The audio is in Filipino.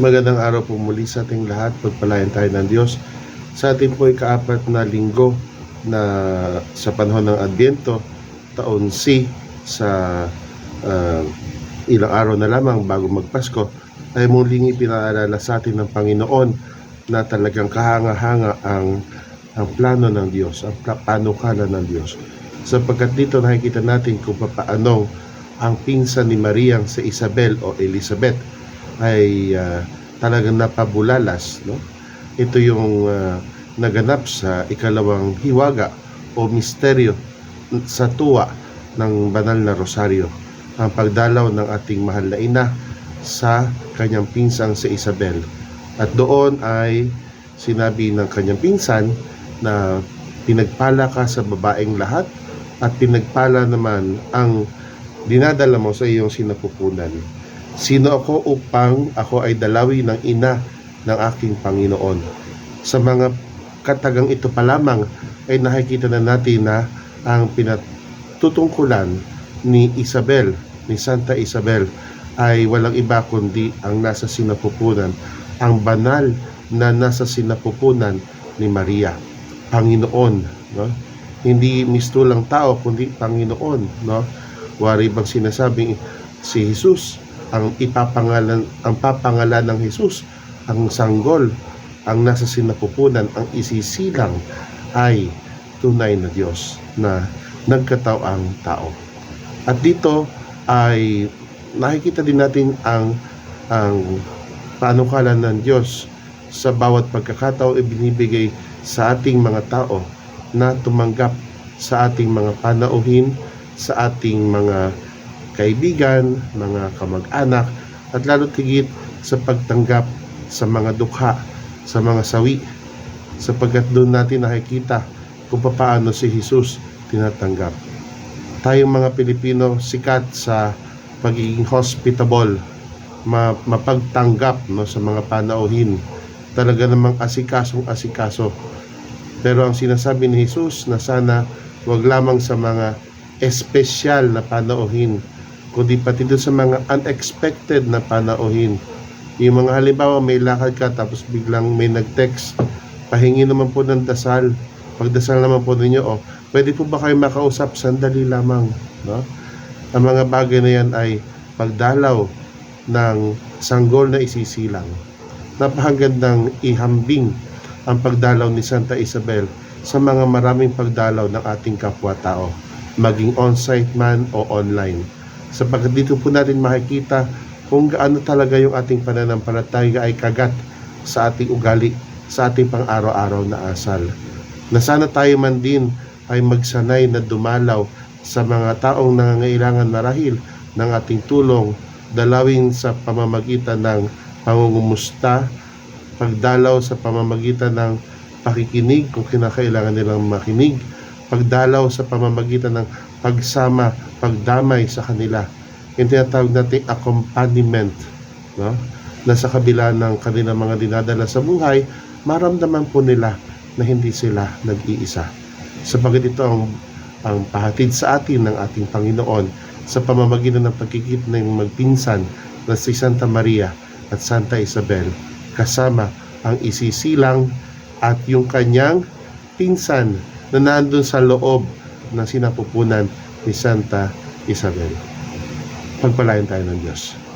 Magandang araw po muli sa ating lahat. Pagpalayan tayo ng Diyos. Sa ating po ikaapat na linggo na sa panahon ng Adbyento, taon C, sa ah, ilang araw na lamang bago magpasko, ay muling ipinaalala sa atin ng Panginoon na talagang kahanga-hanga ang ang plano ng Diyos, ang panukala ng Diyos. Sapagkat dito nakikita natin kung paano ang pinsan ni Mariang sa Isabel o Elizabeth ay ah, talagang napabulalas. No? Ito yung ah, naganap sa ikalawang hiwaga o misteryo sa tuwa ng banal na rosaryo. Ang pagdalaw ng ating mahal na ina sa kanyang pinsang sa Isabel. At doon ay sinabi ng kanyang pinsan na pinagpala ka sa babaeng lahat at pinagpala naman ang dinadala mo sa iyong sinapupunan. Sino ako upang ako ay dalawi ng ina ng aking Panginoon? Sa mga katagang ito pa lamang ay nakikita na natin na ang pinatutungkulan ni Isabel, ni Santa Isabel, ay walang iba kundi ang nasa sinapupunan, ang banal na nasa sinapupunan ni Maria, Panginoon, no? Hindi mistulang tao kundi Panginoon, no? Wari bang sinasabing si Jesus ang ipapangalan ang papangalan ng Jesus ang sanggol ang nasa sinapupunan ang isisilang ay tunay na Diyos na nagkatao ang tao. At dito ay nakikita din natin ang ang panukala ng Diyos sa bawat pagkakataon ibinibigay sa ating mga tao na tumanggap sa ating mga panauhin, sa ating mga kaibigan, mga kamag-anak, at lalo tigit sa pagtanggap sa mga dukha, sa mga sawi, sapagkat doon natin nakikita kung paano si Jesus tinatanggap. Tayong mga Pilipino sikat sa pagiging hospitable, ma- mapagtanggap no, sa mga panauhin. Talaga namang asikasong asikaso. Pero ang sinasabi ni Jesus na sana wag lamang sa mga espesyal na panauhin, kundi pati doon sa mga unexpected na panauhin. Yung mga halimbawa may lakad ka tapos biglang may nag-text, pahingi naman po ng dasal. Pagdasal naman po ninyo, oh, pwede po ba kayo makausap? Sandali lamang. No? Ang mga bagay na yan ay pagdalaw ng sanggol na isisilang. Napakagandang ihambing ang pagdalaw ni Santa Isabel sa mga maraming pagdalaw ng ating kapwa-tao, maging on-site man o online. Sapagkat dito po natin makikita kung gaano talaga yung ating pananampalataya ay kagat sa ating ugali, sa ating pang-araw-araw na asal. Na sana tayo man din ay magsanay na dumalaw sa mga taong nangangailangan marahil ng ating tulong, dalawin sa pamamagitan ng pangungumusta, pagdalaw sa pamamagitan ng pakikinig kung kinakailangan nilang makinig, pagdalaw sa pamamagitan ng pagsama, pagdamay sa kanila. Yung tinatawag nating accompaniment, no? na sa kabila ng kanilang mga dinadala sa buhay, maramdaman po nila na hindi sila nag-iisa. Sapagat ito ang, ang pahatid sa atin ng ating Panginoon sa pamamagitan ng pagkikip ng magpinsan na si Santa Maria at Santa Isabel kasama ang isisilang at yung kanyang pinsan na nandun sa loob ng sinapupunan ni Santa Isabel. Pagpalain tayo ng Diyos.